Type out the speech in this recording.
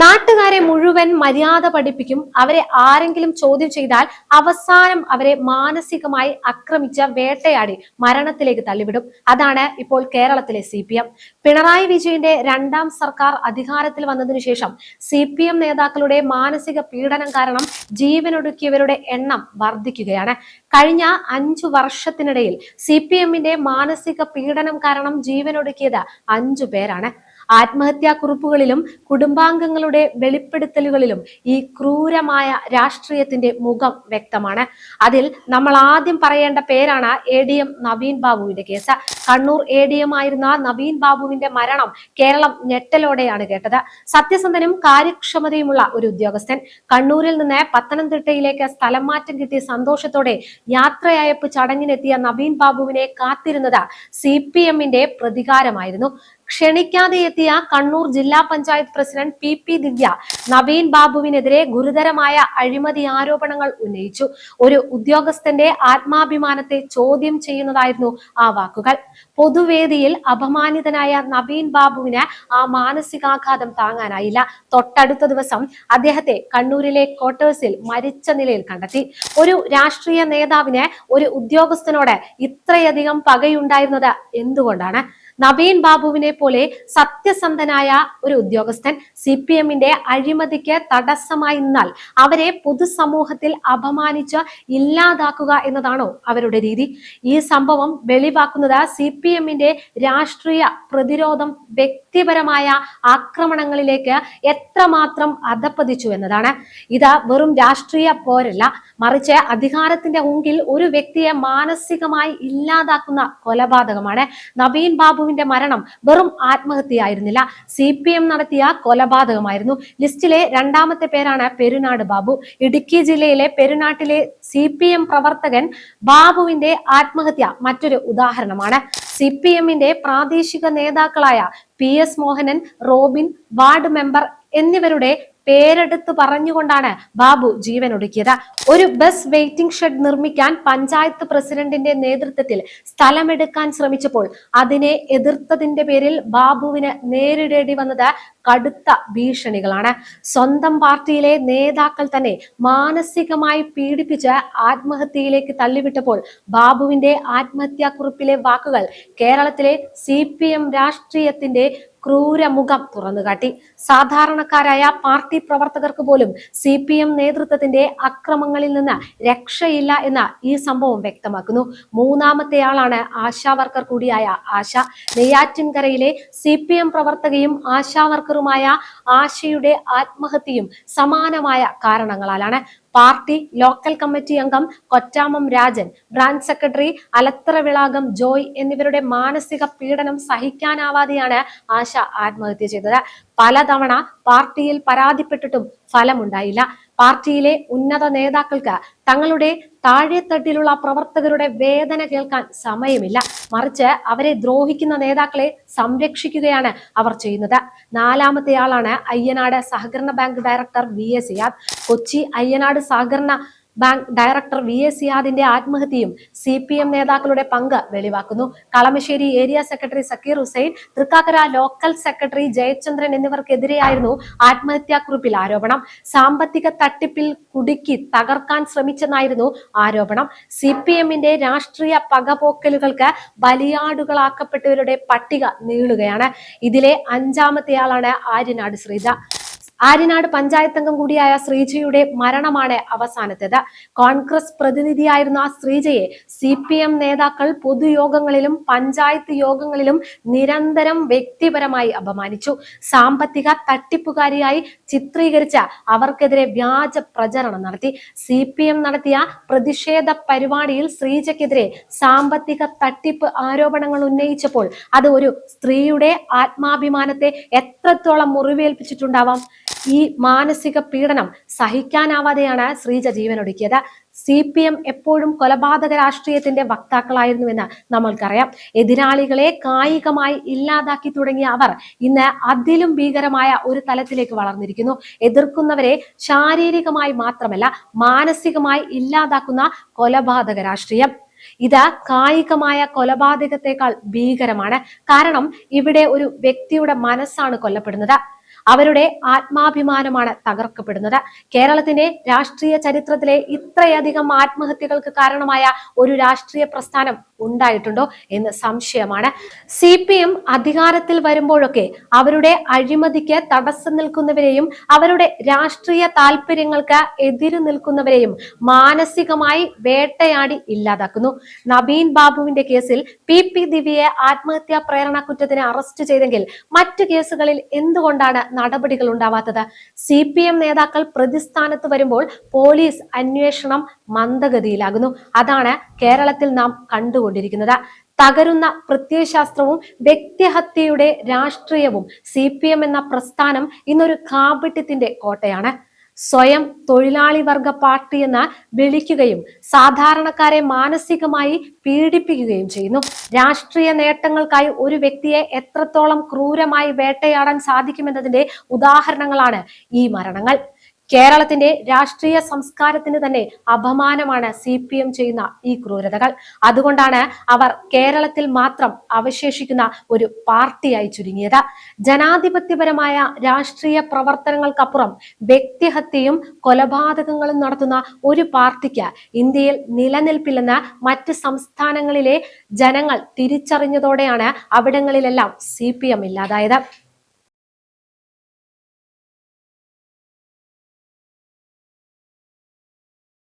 നാട്ടുകാരെ മുഴുവൻ മര്യാദ പഠിപ്പിക്കും. അവരെ ആരെങ്കിലും ചോദ്യം ചെയ്താൽ അവസാനം അവരെ മാനസികമായി ആക്രമിച്ച വേട്ടയാടി മരണത്തിലേക്ക് തള്ളിവിടും. അതാണ് ഇപ്പോൾ കേരളത്തിലെ സി പി എം. പിണറായി വിജയന്റെ രണ്ടാം സർക്കാർ അധികാരത്തിൽ വന്നതിനു ശേഷം സി പി എം നേതാക്കളുടെ മാനസിക പീഡനം കാരണം ജീവനൊടുക്കിയവരുടെ എണ്ണം വർദ്ധിക്കുകയാണ്. കഴിഞ്ഞ അഞ്ചു വർഷത്തിനിടയിൽ സി പി എമ്മിന്റെ മാനസിക പീഡനം കാരണം ജീവനൊടുക്കിയത് അഞ്ചു പേരാണ്. ആത്മഹത്യാ കുറിപ്പുകളിലും കുടുംബാംഗങ്ങളുടെ വെളിപ്പെടുത്തലുകളിലും ഈ ക്രൂരമായ രാഷ്ട്രീയത്തിന്റെ മുഖം വ്യക്തമാണ്. അതിൽ നമ്മൾ ആദ്യം പറയേണ്ട പേരാണ് എ ഡി എം നവീൻ ബാബുവിന്റെ case. Kannur A D M ആയിരുന്ന നവീൻ ബാബുവിന്റെ മരണം കേരളം ഞെട്ടലോടെയാണ് കേട്ടത്. സത്യസന്ധനും കാര്യക്ഷമതയുമുള്ള ഒരു ഉദ്യോഗസ്ഥൻ. കണ്ണൂരിൽ നിന്ന് പത്തനംതിട്ടയിലേക്ക് സ്ഥലം മാറ്റം കിട്ടിയ സന്തോഷത്തോടെ യാത്രയയപ്പ് ചടങ്ങിനെത്തിയ നവീൻ ബാബുവിനെ കാത്തിരുന്നത് സി പി എമ്മിന്റെ പ്രതികാരമായിരുന്നു. ക്ഷണിക്കാതെ എത്തിയ കണ്ണൂർ ജില്ലാ panchayat president P P Divya Naveen ബാബുവിനെതിരെ ഗുരുതരമായ അഴിമതി ആരോപണങ്ങൾ ഉന്നയിച്ചു. ഒരു ഉദ്യോഗസ്ഥന്റെ ആത്മാഭിമാനത്തെ ചോദ്യം ചെയ്യുന്നതായിരുന്നു ആ വാക്കുകൾ. പൊതുവേദിയിൽ അപമാനിതനായ നവീൻ ബാബുവിന് ആ മാനസികാഘാതം താങ്ങാനായില്ല. തൊട്ടടുത്ത ദിവസം അദ്ദേഹത്തെ കണ്ണൂരിലെ ക്വാർട്ടേഴ്സിൽ മരിച്ച നിലയിൽ കണ്ടെത്തി. ഒരു രാഷ്ട്രീയ നേതാവിന് ഒരു ഉദ്യോഗസ്ഥനോട് ഇത്രയധികം പകയുണ്ടായിരുന്നത് എന്തുകൊണ്ടാണ്? നവീൻ ബാബുവിനെ പോലെ സത്യസന്ധനായ ഒരു ഉദ്യോഗസ്ഥൻ സി പി എമ്മിന്റെ അഴിമതിക്ക് തടസ്സമായി നിന്നാൽ അവരെ പൊതുസമൂഹത്തിൽ അപമാനിച്ച് ഇല്ലാതാക്കുക എന്നതാണോ അവരുടെ രീതി? ഈ സംഭവം വെളിവാക്കുന്നത് സി പി എമ്മിന്റെ രാഷ്ട്രീയ പ്രതിരോധം വ്യക്തിപരമായ ആക്രമണങ്ങളിലേക്ക് എത്രമാത്രം അധപ്പതിച്ചു എന്നതാണ്. ഇത് വെറും രാഷ്ട്രീയ പോരല്ല. മറിച്ച് അധികാരത്തിന്റെ മുമ്പിൽ ഒരു വ്യക്തിയെ മാനസികമായി ഇല്ലാതാക്കുന്ന കൊലപാതകമാണ് നവീൻ ബാബുവിന്റെ മരണം വെറും ആത്മഹത്യയായിരുന്നില്ല. സി പി എം നടത്തിയ കൊലപാതകമായിരുന്നു. ലിസ്റ്റിലെ രണ്ടാമത്തെ പേരാണ് പെരുനാട് ബാബു. ഇടുക്കി ജില്ലയിലെ പെരുനാട്ടിലെ സി പി എം പ്രവർത്തകൻ ബാബുവിന്റെ ആത്മഹത്യ മറ്റൊരു ഉദാഹരണമാണ്. സി പി എമ്മിന്റെ പ്രാദേശിക നേതാക്കളായ P S Mohanan Robin ward member എന്നിവരുടെ പേരെടുത്ത് പറഞ്ഞുകൊണ്ടാണ് ബാബു ജീവൻ ഒടുക്കിയത്. ഒരു ബസ് വെയിറ്റിംഗ് ഷെഡ് നിർമ്മിക്കാൻ പഞ്ചായത്ത് പ്രസിഡന്റിന്റെ നേതൃത്വത്തിൽ സ്ഥലമെടുക്കാൻ ശ്രമിച്ചപ്പോൾ അതിനെ എതിർത്തതിന്റെ പേരിൽ ബാബുവിന് നേരിടേണ്ടി വന്നത് കടുത്ത ഭീഷണികളാണ്. സ്വന്തം പാർട്ടിയിലെ നേതാക്കൾ തന്നെ മാനസികമായി പീഡിപ്പിച്ച് ആത്മഹത്യയിലേക്ക് തള്ളിവിട്ടപ്പോൾ ബാബുവിന്റെ ആത്മഹത്യാക്കുറിപ്പിലെ വാക്കുകൾ കേരളത്തിലെ സി രാഷ്ട്രീയത്തിന്റെ ക്രൂരമുഖം തുറന്നുകാട്ടി. സാധാരണക്കാരായ പാർട്ടി പ്രവർത്തകർക്ക് പോലും സി പി എം നേതൃത്വത്തിന്റെ അക്രമങ്ങളിൽ നിന്ന് രക്ഷയില്ല എന്ന ഈ സംഭവം വ്യക്തമാക്കുന്നു. മൂന്നാമത്തെയാളാണ് ആശാ വർക്കർ കൂടിയായ ആശ. നെയ്യാറ്റിൻകരയിലെ സി പി എം പ്രവർത്തകയും ആശാ വർക്കറുമായ ആശയുടെ ആത്മഹത്യയും സമാനമായ കാരണങ്ങളാലാണ്. പാർട്ടി ലോക്കൽ കമ്മിറ്റി അംഗം Kottamam Rajan branch secretary Alathra Vilakam Joy എന്നിവരുടെ മാനസിക പീഡനം സഹിക്കാനാവാതെയാണ് ആശ ആത്മഹത്യ ചെയ്തത്. പലതവണ പാർട്ടിയിൽ പരാതിപ്പെട്ടിട്ടും ഫലമുണ്ടായില്ല. പാർട്ടിയിലെ ഉന്നത നേതാക്കൾക്ക് തങ്ങളുടെ താഴെത്തട്ടിലുള്ള പ്രവർത്തകരുടെ വേദന കേൾക്കാൻ സമയമില്ല. മറിച്ച് അവരെ ദ്രോഹിക്കുന്ന നേതാക്കളെ സംരക്ഷിക്കുകയാണ് അവർ ചെയ്യുന്നത്. നാലാമത്തെ ആളാണ് അയ്യനാട് സഹകരണ bank director V S Kochi Ayyanad സഹകരണ ബാങ്ക് ഡയറക്ടർ വി എസ് സിയാദിന്റെ ആത്മഹത്യയും സി പി എം നേതാക്കളുടെ പങ്ക് വെളിവാക്കുന്നു. Kalamassery area secretary Sakkir Hussain Thrikkakara local secretary Jayachandran എന്നിവർക്കെതിരെയായിരുന്നു ആത്മഹത്യാക്കുറിപ്പിൽ ആരോപണം. സാമ്പത്തിക തട്ടിപ്പിൽ കുടുക്കി തകർക്കാൻ ശ്രമിച്ചെന്നായിരുന്നു ആരോപണം. സി പി എമ്മിന്റെ രാഷ്ട്രീയ പകപോക്കലുകൾക്ക് ബലിയാടുകളാക്കപ്പെട്ടവരുടെ പട്ടിക നീളുകയാണ്. ഇതിലെ അഞ്ചാമത്തെയാളാണ് ആര്യനാട് ശ്രീജ. ആര്യനാട് പഞ്ചായത്ത് അംഗം കൂടിയായ ശ്രീജയുടെ മരണമാണ് അവസാനത്തേത്. കോൺഗ്രസ് പ്രതിനിധിയായിരുന്ന ശ്രീജയെ സി പി എം നേതാക്കൾ പൊതുയോഗങ്ങളിലും പഞ്ചായത്ത് യോഗങ്ങളിലും നിരന്തരം വ്യക്തിപരമായി അപമാനിച്ചു. സാമ്പത്തിക തട്ടിപ്പുകാരിയായി ചിത്രീകരിച്ച അവർക്കെതിരെ വ്യാജ പ്രചരണം നടത്തി. സി നടത്തിയ പ്രതിഷേധ പരിപാടിയിൽ ശ്രീജയ്ക്കെതിരെ സാമ്പത്തിക തട്ടിപ്പ് ആരോപണങ്ങൾ ഉന്നയിച്ചപ്പോൾ അത് ഒരു സ്ത്രീയുടെ ആത്മാഭിമാനത്തെ എത്രത്തോളം മുറിവേൽപ്പിച്ചിട്ടുണ്ടാവാം? ഈ മാനസിക പീഡനം സഹിക്കാനാവാതെയാണ് ശ്രീജ ജീവനൊടുക്കിയത്. സി പി എം എപ്പോഴും കൊലപാതക രാഷ്ട്രീയത്തിന്റെ വക്താക്കളായിരുന്നുവെന്ന് നമ്മൾക്കറിയാം. എതിരാളികളെ കായികമായി ഇല്ലാതാക്കി തുടങ്ങിയ അവർ ഇന്ന് അതിലും ഭീകരമായ ഒരു തലത്തിലേക്ക് വളർന്നിരിക്കുന്നു. എതിർക്കുന്നവരെ ശാരീരികമായി മാത്രമല്ല മാനസികമായി ഇല്ലാതാക്കുന്ന കൊലപാതക രാഷ്ട്രീയം. ഇത് കായികമായ കൊലപാതകത്തെക്കാൾ ഭീകരമാണ്. കാരണം ഇവിടെ ഒരു വ്യക്തിയുടെ മനസ്സാണ് കൊല്ലപ്പെടുന്നത്. അവരുടെ ആത്മാഭിമാനമാണ് തകർക്കപ്പെടുന്നത്. കേരളത്തിന്റെ രാഷ്ട്രീയ ചരിത്രത്തിലെ ഇത്രയധികം ആത്മഹത്യകൾക്ക് കാരണമായ ഒരു രാഷ്ട്രീയ പ്രസ്ഥാനം ഉണ്ടായിട്ടുണ്ടോ എന്ന് സംശയമാണ്. സി പി എം അധികാരത്തിൽ വരുമ്പോഴൊക്കെ അവരുടെ അഴിമതിക്ക് തടസ്സം നിൽക്കുന്നവരെയും അവരുടെ രാഷ്ട്രീയ താല്പര്യങ്ങൾക്ക് എതിര് നിൽക്കുന്നവരെയും മാനസികമായി വേട്ടയാടി ഇല്ലാതാക്കുന്നു. നബീൻ ബാബുവിന്റെ കേസിൽ പി പി ദിവ്യയെ ആത്മഹത്യാ പ്രേരണ കുറ്റത്തിന് അറസ്റ്റ് ചെയ്തെങ്കിൽ മറ്റു കേസുകളിൽ എന്തുകൊണ്ടാണ് നടപടികൾ ഉണ്ടാവാത്തത് സി പി എം നേതാക്കൾ പ്രതിസ്ഥാനത്ത് വരുമ്പോൾ പോലീസ് അന്വേഷണം മന്ദഗതിയിലാകുന്നു. അതാണ് കേരളത്തിൽ നാം കണ്ടുകൊണ്ടിരിക്കുന്നത്. തകരുന്ന പ്രത്യയശാസ്ത്രവും വ്യക്തിഹത്യയുടെ രാഷ്ട്രീയവും സി എന്ന പ്രസ്ഥാനം ഇന്നൊരു കാപട്യത്തിന്റെ കോട്ടയാണ്. സ്വയം തൊഴിലാളി വർഗ പാർട്ടി എന്ന് വിളിക്കുകയും സാധാരണക്കാരെ മാനസികമായി പീഡിപ്പിക്കുകയും ചെയ്യുന്നു. രാഷ്ട്രീയ നേട്ടങ്ങൾക്കായി ഒരു വ്യക്തിയെ എത്രത്തോളം ക്രൂരമായി വേട്ടയാടാൻ സാധിക്കുമെന്നതിന്റെ ഉദാഹരണങ്ങളാണ് ഈ മരണങ്ങൾ. കേരളത്തിന്റെ രാഷ്ട്രീയ സംസ്കാരത്തിന് തന്നെ അപമാനമാണ് സി പി എം ചെയ്യുന്ന ഈ ക്രൂരതകൾ. അതുകൊണ്ടാണ് അവർ കേരളത്തിൽ മാത്രം അവശേഷിക്കുന്ന ഒരു പാർട്ടിയായി ചുരുങ്ങിയത്. ജനാധിപത്യപരമായ രാഷ്ട്രീയ പ്രവർത്തനങ്ങൾക്കപ്പുറം വ്യക്തിഹത്യയും കൊലപാതകങ്ങളും നടത്തുന്ന ഒരു പാർട്ടിക്ക് ഇന്ത്യയിൽ നിലനിൽപ്പില്ലെന്ന് മറ്റ് സംസ്ഥാനങ്ങളിലെ ജനങ്ങൾ തിരിച്ചറിഞ്ഞതോടെയാണ് അവിടങ്ങളിലെല്ലാം സി പി എം ഇല്ലാതായത്.